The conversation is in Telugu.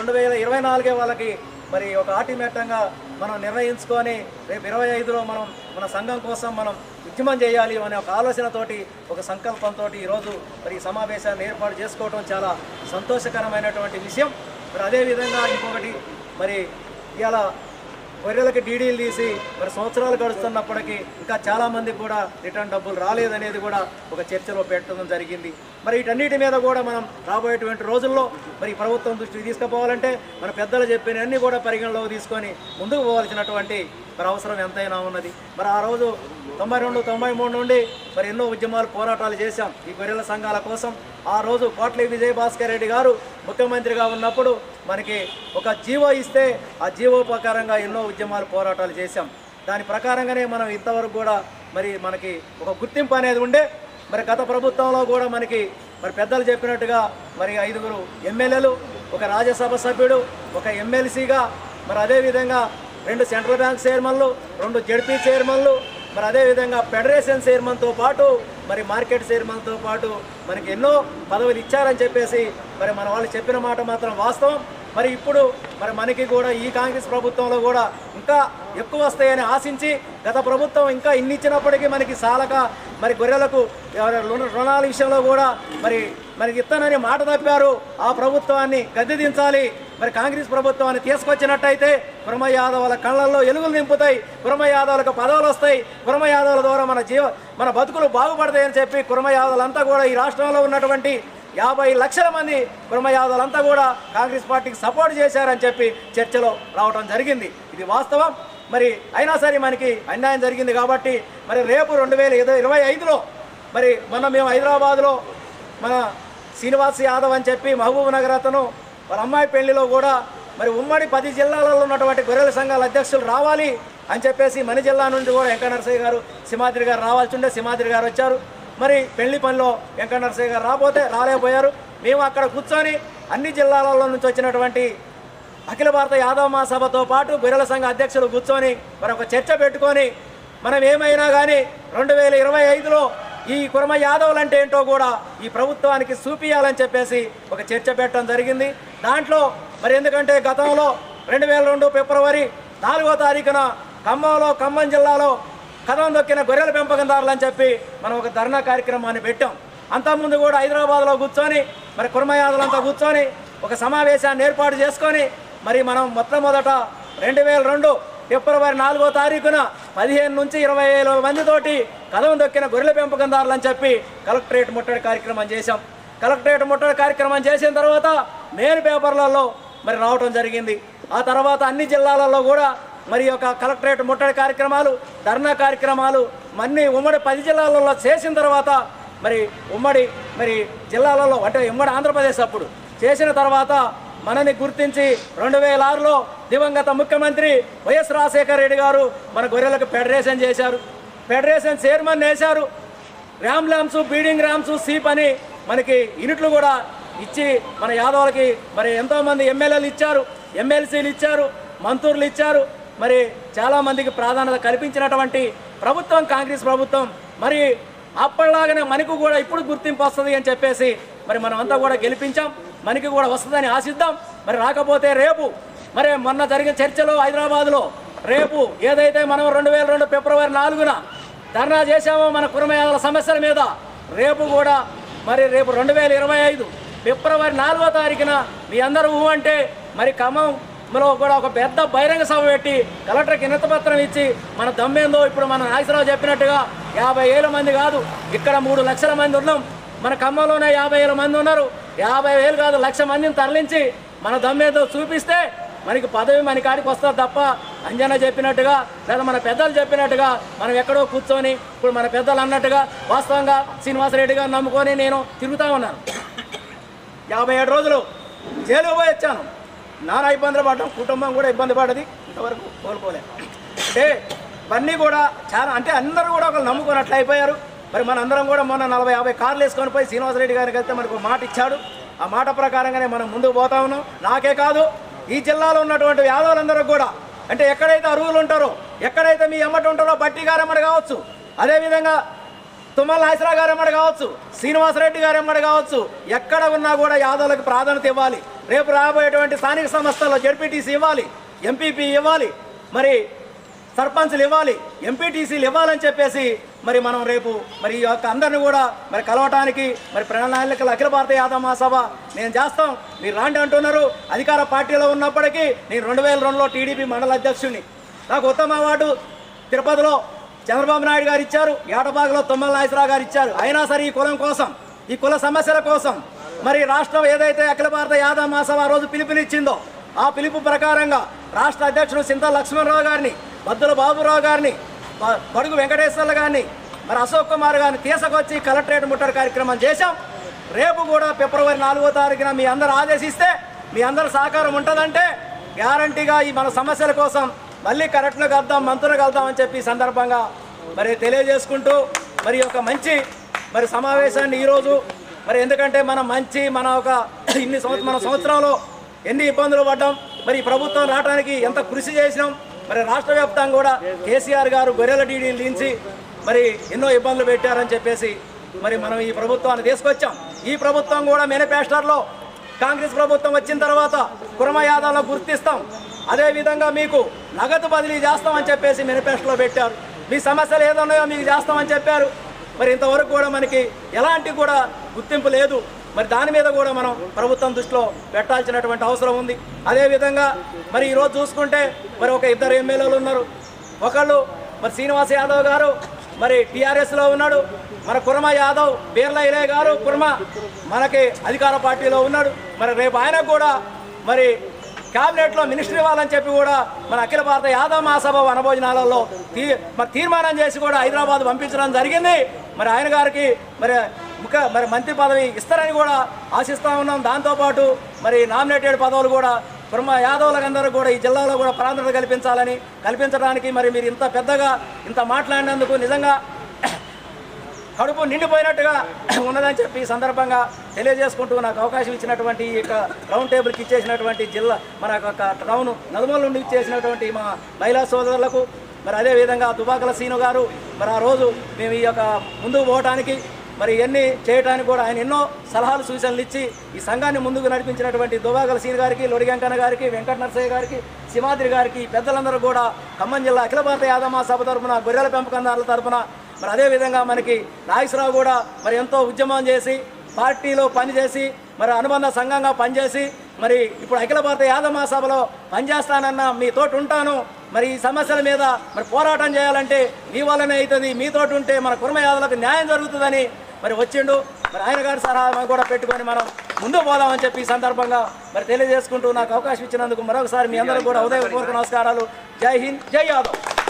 రెండు వేల ఇరవై నాలుగే వాళ్ళకి మరి ఒక ఆటిమేటంగా మనం నిర్ణయించుకొని రేపు ఇరవై ఐదులో మనం మన సంఘం కోసం మనం ఉద్యమం చేయాలి అనే ఒక ఆలోచనతోటి ఒక సంకల్పంతో ఈరోజు మరి ఈ సమావేశాన్ని ఏర్పాటు చేసుకోవడం చాలా సంతోషకరమైనటువంటి విషయం. మరి అదేవిధంగా ఇంకొకటి మరి ఇలా గొర్రెలకి డీడీలు తీసి మరి సంవత్సరాలు గడుస్తున్నప్పటికీ ఇంకా చాలామందికి కూడా రిటర్న్ డబ్బులు రాలేదనేది కూడా ఒక చర్చలో పెట్టడం జరిగింది. మరి వీటన్నిటి మీద కూడా మనం రాబోయేటువంటి రోజుల్లో మరి ప్రభుత్వం దృష్టికి తీసుకుపోవాలంటే మన పెద్దలు చెప్పినవన్నీ కూడా పరిగణలోకి తీసుకొని ముందుకు పోవాల్సినటువంటి మరి అవసరం ఎంతైనా ఉన్నది. మరి ఆ రోజు తొంభై రెండు తొంభై మూడు నుండి మరి ఎన్నో ఉద్యమాలు పోరాటాలు చేశాం ఈ గొర్రెల సంఘాల కోసం. ఆ రోజు కోట్లి విజయ భాస్కర్ రెడ్డి గారు ముఖ్యమంత్రిగా ఉన్నప్పుడు మనకి ఒక జీవో ఇస్తే ఆ జీవో ప్రకారంగా ఎన్నో ఉద్యమాలు పోరాటాలు చేశాం. దాని ప్రకారంగానే మనం ఇంతవరకు కూడా మరి మనకి ఒక గుర్తింపు అనేది ఉండే. మరి గత ప్రభుత్వంలో కూడా మనకి మరి పెద్దలు చెప్పినట్టుగా మరి ఐదుగురు ఎమ్మెల్యేలు ఒక రాజ్యసభ సభ్యుడు ఒక ఎమ్మెల్సీగా మరి అదేవిధంగా రెండు సెంట్రల్ బ్యాంక్ చైర్మన్లు రెండు జడ్పీ చైర్మన్లు మరి అదేవిధంగా ఫెడరేషన్ చైర్మన్తో పాటు మరి మార్కెట్ చైర్మన్తో పాటు మనకి ఎన్నో పదవులు ఇచ్చారని చెప్పేసి మరి మన వాళ్ళు చెప్పిన మాట మాత్రం వాస్తవం. మరి ఇప్పుడు మరి మనకి కూడా ఈ కాంగ్రెస్ ప్రభుత్వంలో కూడా ఇంకా ఎక్కువ వస్తాయని ఆశించి గత ప్రభుత్వం ఇంకా ఇన్ని ఇచ్చినప్పటికీ మనకి సాలక మరి గొర్రెలకు రుణ- రుణాల విషయంలో కూడా మరి మనకి ఇస్తానని మాట తప్పారు. ఆ ప్రభుత్వాన్ని గద్దెదించాలి మరి కాంగ్రెస్ ప్రభుత్వాన్ని తీసుకొచ్చినట్టయితే కురమ యాదవుల కళ్ళల్లో ఎలుగులు నింపుతాయి. కురమ యాదవులకు పదవులు వస్తాయి. కురమ యాదవుల ద్వారా మన జీవ మన బతుకులు బాగుపడతాయని చెప్పి కురమ యాదవులంతా కూడా ఈ రాష్ట్రంలో ఉన్నటువంటి యాభై లక్షల మంది కుర్మ యాదవులంతా కూడా కాంగ్రెస్ పార్టీకి సపోర్ట్ చేశారని చెప్పి చర్చలో రావడం జరిగింది. ఇది వాస్తవం. మరి అయినా సరే మనకి అన్యాయం జరిగింది కాబట్టి మరి రేపు రెండు వేల ఇరవై ఐదులో మరి మొన్న మేము హైదరాబాద్లో మన శ్రీనివాస్ యాదవ్ అని చెప్పి మహబూబ్ నగర్ అతను వాళ్ళ అమ్మాయి పెళ్ళిలో కూడా మరి ఉమ్మడి పది జిల్లాలలో ఉన్నటువంటి గొర్రెల సంఘాల అధ్యక్షులు రావాలి అని చెప్పేసి మన జిల్లా నుండి కూడా వెంకట నరసయ్య గారు సింహాద్రి గారు రావాల్సి ఉండే. సింహాద్రి గారు వచ్చారు. మరి పెళ్ళి పనిలో వెంకటనరసయ్య గారు రాబోతే రాలేకపోయారు. మేము అక్కడ కూర్చొని అన్ని జిల్లాలలో నుంచి వచ్చినటువంటి అఖిల భారత యాదవ మహాసభతో పాటు గొర్రెల సంఘ అధ్యక్షులు కూర్చొని మరి ఒక చర్చ పెట్టుకొని మనం ఏమైనా కానీ రెండు వేల ఇరవై ఐదులో ఈ కురమ యాదవులు అంటే ఏంటో కూడా ఈ ప్రభుత్వానికి చూపియాలని చెప్పేసి ఒక చర్చ పెట్టడం జరిగింది. దాంట్లో మరి ఎందుకంటే గతంలో రెండు వేల రెండు ఫిబ్రవరి నాలుగో తారీఖున ఖమ్మంలో ఖమ్మం జిల్లాలో కథం దొక్కిన గొర్రెల పెంపకందారులు అని చెప్పి మనం ఒక ధర్నా కార్యక్రమాన్ని పెట్టాం. అంతకుముందు కూడా హైదరాబాద్లో కూర్చొని మరి కుర్మయాదులంతా కూర్చొని ఒక సమావేశాన్ని ఏర్పాటు చేసుకొని మరి మనం మొట్టమొదట రెండు వేల రెండు ఫిబ్రవరి నాలుగో తారీఖున పదిహేను నుంచి ఇరవై వేల మందితోటి కథం దొక్కిన గొర్రెల పెంపకందారులు అని చెప్పి కలెక్టరేట్ ముట్టడి కార్యక్రమం చేశాం. కలెక్టరేట్ ముట్టడి కార్యక్రమం చేసిన తర్వాత నేను పేపర్లలో మరి రావటం జరిగింది. ఆ తర్వాత అన్ని జిల్లాలలో కూడా మరి యొక్క కలెక్టరేట్ ముట్టడి కార్యక్రమాలు ధర్నా కార్యక్రమాలు మన్ని ఉమ్మడి పది జిల్లాలలో చేసిన తర్వాత మరి ఉమ్మడి మరి జిల్లాలలో అంటే ఉమ్మడి ఆంధ్రప్రదేశ్ అప్పుడు చేసిన తర్వాత మనని గుర్తించి రెండు వేల ఆరులో దివంగత ముఖ్యమంత్రి వైఎస్ రాజశేఖర రెడ్డి గారు మన గొర్రెలకు ఫెడరేషన్ చేశారు. ఫెడరేషన్ చైర్మన్ వేశారు. Ram lambs breeding rams sheep అని మనకి యూనిట్లు కూడా ఇచ్చి మన యాదవులకి మరి ఎంతోమంది ఎమ్మెల్యేలు ఇచ్చారు. ఎమ్మెల్సీలు ఇచ్చారు మంత్రులు ఇచ్చారు. మరి చాలామందికి ప్రాధాన్యత కల్పించినటువంటి ప్రభుత్వం కాంగ్రెస్ ప్రభుత్వం మరి అప్పటిలాగానే మనకు కూడా ఇప్పుడు గుర్తింపు వస్తుంది అని చెప్పేసి మరి మనం అంతా కూడా గెలిపించాం. మనకి కూడా వస్తుందని ఆశిద్దాం. మరి రాకపోతే రేపు మరి మొన్న జరిగిన చర్చలో హైదరాబాద్లో రేపు ఏదైతే మనం రెండు వేల రెండు ఫిబ్రవరి నాలుగున ధర్నా చేశామో మన కురమయాదల సమస్యల మీద రేపు కూడా మరి రేపు రెండు వేల ఇరవై ఐదు ఫిబ్రవరి నాలుగో తారీఖున మీ అందరూ ఊ అంటే మరి మనం కూడా ఒక పెద్ద బహిరంగ సభ పెట్టి కలెక్టర్కి వినతిపత్రం ఇచ్చి మన దమ్మేందో ఇప్పుడు మన నాగేశ్వరరావు చెప్పినట్టుగా యాభై వేల మంది కాదు ఇక్కడ మూడు లక్షల మంది ఉన్నాం. మన ఖమ్మంలోనే యాభై వేల మంది ఉన్నారు. యాభై వేలు కాదు లక్ష మందిని తరలించి మన దమ్మేందో చూపిస్తే మనకి పదవి మన కాడికి వస్తుంది తప్ప అంజన చెప్పినట్టుగా లేదా మన పెద్దలు చెప్పినట్టుగా మనం ఎక్కడో కూర్చొని ఇప్పుడు మన పెద్దలు అన్నట్టుగా వాస్తవంగా శ్రీనివాసరెడ్డి గారు నమ్ముకొని నేను తిరుగుతూ ఉన్నాను. యాభై ఏడు రోజులు జైలు పోయి వచ్చాను. నానా ఇబ్బందులు పడ్డాం కుటుంబం కూడా ఇబ్బంది పడది ఇంతవరకు కోలుకోలేదు అంటే ఇవన్నీ కూడా చాలా అంటే అందరూ కూడా ఒకరు నమ్ముకున్నట్లు అయిపోయారు. మరి మన అందరం కూడా మొన్న నలభై యాభై కార్లు వేసుకొని పోయి శ్రీనివాసరెడ్డి గారికి వెళ్తే మనకు మాట ఇచ్చాడు. ఆ మాట ప్రకారంగానే మనం ముందుకు పోతా ఉన్నాం. నాకే కాదు ఈ జిల్లాలో ఉన్నటువంటి యాదవులందరూ కూడా. అంటే ఎక్కడైతే అరువులు ఉంటారో ఎక్కడైతే మీ ఎమ్మటి ఉంటారో బట్టి గారమ్మడి కావచ్చు. అదేవిధంగా తుమ్మల నాగేశ్వరరావు గారు ఎమ్మడి కావచ్చు శ్రీనివాసరెడ్డి గారు ఎమ్మడి కావచ్చు ఎక్కడ ఉన్నా కూడా యాదవులకు ప్రాధాన్యత ఇవ్వాలి. రేపు రాబోయేటువంటి స్థానిక సంస్థల్లో జడ్పీటీసీ ఇవ్వాలి ఎంపీపీ ఇవ్వాలి మరి సర్పంచ్లు ఇవ్వాలి ఎంపీటీసీలు ఇవ్వాలని చెప్పేసి మరి మనం రేపు మరి ఈ యొక్క అందరిని కూడా మరి కలవటానికి మరి ప్రణాళికలు అఖిల భారత యాదవ మహాసభ నేను చేస్తాం. మీరు రాండి అంటున్నారు. అధికార పార్టీలో ఉన్నప్పటికీ నేను రెండు వేల రెండులో టీడీపీ మండల అధ్యక్షుడిని. నాకు ఉత్తమ అవార్డు తిరుపతిలో చంద్రబాబు నాయుడు గారు ఇచ్చారు ఏటబాగులో తుమ్మల నాగేశ్వరరావు గారు ఇచ్చారు. అయినా సరే ఈ కులం కోసం ఈ కుల సమస్యల కోసం మరి రాష్ట్రం ఏదైతే అఖిల భారత యాదవ మహాసభ ఆ రోజు పిలుపునిచ్చిందో ఆ పిలుపు ప్రకారంగా రాష్ట్ర అధ్యక్షుడు సింత లక్ష్మణరావు గారిని బద్దుల బాబురావు గారిని పడుగు బడుగు వెంకటేశ్వర్లు గారిని మరి అశోక్ కుమార్ గారిని తీసుకొచ్చి కలెక్టరేట్ ముట్టడి కార్యక్రమం చేశాం. రేపు కూడా ఫిబ్రవరి నాలుగో తారీఖున మీ అందరు ఆదేశిస్తే మీ అందరు సహకారం ఉంటుందంటే గ్యారంటీగా ఈ మన సమస్యల కోసం మళ్ళీ కరెక్ట్గా కలుద్దాం మంత్రులు కలుద్దాం అని చెప్పి సందర్భంగా మరి తెలియజేసుకుంటూ మరి ఒక మంచి మరి సమావేశాన్ని ఈరోజు మరి ఎందుకంటే మనం మంచి మన ఒక ఇన్ని సంవత్సరం మన సంవత్సరంలో ఎన్ని ఇబ్బందులు పడ్డాం మరి ప్రభుత్వం రావడానికి ఎంత కృషి చేసినాం మరి రాష్ట్ర వ్యాప్తంగా కూడా కేసీఆర్ గారు గొర్రెల డీడీలు దించి మరి ఎన్నో ఇబ్బందులు పెట్టారని చెప్పేసి మరి మనం ఈ ప్రభుత్వాన్ని తీసుకొచ్చాం. ఈ ప్రభుత్వం కూడా మేనిఫెస్టోలో కాంగ్రెస్ ప్రభుత్వం వచ్చిన తర్వాత కురమ యాదవ్లో గుర్తిస్తాం. అదేవిధంగా మీకు నగదు బదిలీ చేస్తామని చెప్పేసి మేనిఫెస్టోలో పెట్టారు. మీ సమస్యలు ఏదన్నాయో మీకు చేస్తామని చెప్పారు. మరి ఇంతవరకు కూడా మనకి ఎలాంటి కూడా గుర్తింపు లేదు. మరి దాని మీద కూడా మనం ప్రభుత్వం దృష్టిలో పెట్టాల్సినటువంటి అవసరం ఉంది. అదేవిధంగా మరి ఈరోజు చూసుకుంటే మరి ఒక ఇద్దరు ఎమ్మెల్యేలు ఉన్నారు. ఒకళ్ళు మరి శ్రీనివాస్ యాదవ్ గారు మరి టీఆర్ఎస్లో ఉన్నాడు. మన కుర్మ యాదవ్ బీర్ల ఇలే గారు కుర్మ మనకి అధికార పార్టీలో ఉన్నాడు. మరి రేపు ఆయన కూడా మరి క్యాబినెట్లో మినిస్టర్ ఇవ్వాలని చెప్పి కూడా మన అఖిల భారత యాదవ మహాసభ వనభోజనాలలో తీ మరి తీర్మానం చేసి కూడా హైదరాబాద్ పంపించడం జరిగింది. మరి ఆయన గారికి మరి ముఖ మరి మంత్రి పదవి ఇస్తారని కూడా ఆశిస్తా ఉన్నాం. దాంతోపాటు మరి నామినేటెడ్ పదవులు కూడా కుర్మ యాదవులందరూ కూడా ఈ జిల్లాలో కూడా ప్రాంతత కల్పించాలని కల్పించడానికి మరి మీరు ఇంత పెద్దగా ఇంత మాట్లాడినందుకు నిజంగా కడుపు నిండిపోయినట్టుగా ఉన్నదని చెప్పి ఈ సందర్భంగా తెలియజేసుకుంటూ నాకు అవకాశం ఇచ్చినటువంటి ఈ యొక్క రౌండ్ టేబుల్కి ఇచ్చేసినటువంటి జిల్లా మన యొక్క టౌన్ నలుమూల నుండి ఇచ్చేసినటువంటి మా మహిళా సోదరులకు మరి అదేవిధంగా దుబాకల సీను గారు మరి ఆ రోజు మేము ఈ యొక్క ముందుకు పోవడానికి మరి ఇవన్నీ చేయడానికి కూడా ఆయన ఎన్నో సలహాలు సూచనలు ఇచ్చి ఈ సంఘాన్ని ముందుకు నడిపించినటువంటి దుబాకల సీన్ గారికి లొడిగంకన్న గారికి వెంకట నరసయ్య గారికి సింహాద్రి గారికి పెద్దలందరూ కూడా ఖమ్మం జిల్లా అఖిల భారత యాదమ్మ సభ తరపున గొర్రెల పెంపకందారుల తరపున మరి అదేవిధంగా మనకి నాగేశ్వరరావు కూడా మరి ఎంతో ఉద్యమం చేసి పార్టీలో పనిచేసి మరి అనుబంధ సంఘంగా పనిచేసి మరి ఇప్పుడు అఖిల భారత యాదమ్మ సభలో పనిచేస్తానన్న మీతోటి ఉంటాను మరి ఈ సమస్యల మీద మరి పోరాటం చేయాలంటే మీ వల్లనే అవుతుంది మీతోటి ఉంటే మన కుర్మ యాదవులకు న్యాయం జరుగుతుందని మరి వచ్చిండు. మరి ఆయన గారి సలహా కూడా పెట్టుకొని మనం ముందుకు పోదామని చెప్పి ఈ సందర్భంగా మరి తెలియజేసుకుంటూ నాకు అవకాశం ఇచ్చినందుకు మరొకసారి మీ అందరూ కూడా ఉదయపూర్వక నమస్కారాలు. జై హింద్ జై యాదవ్.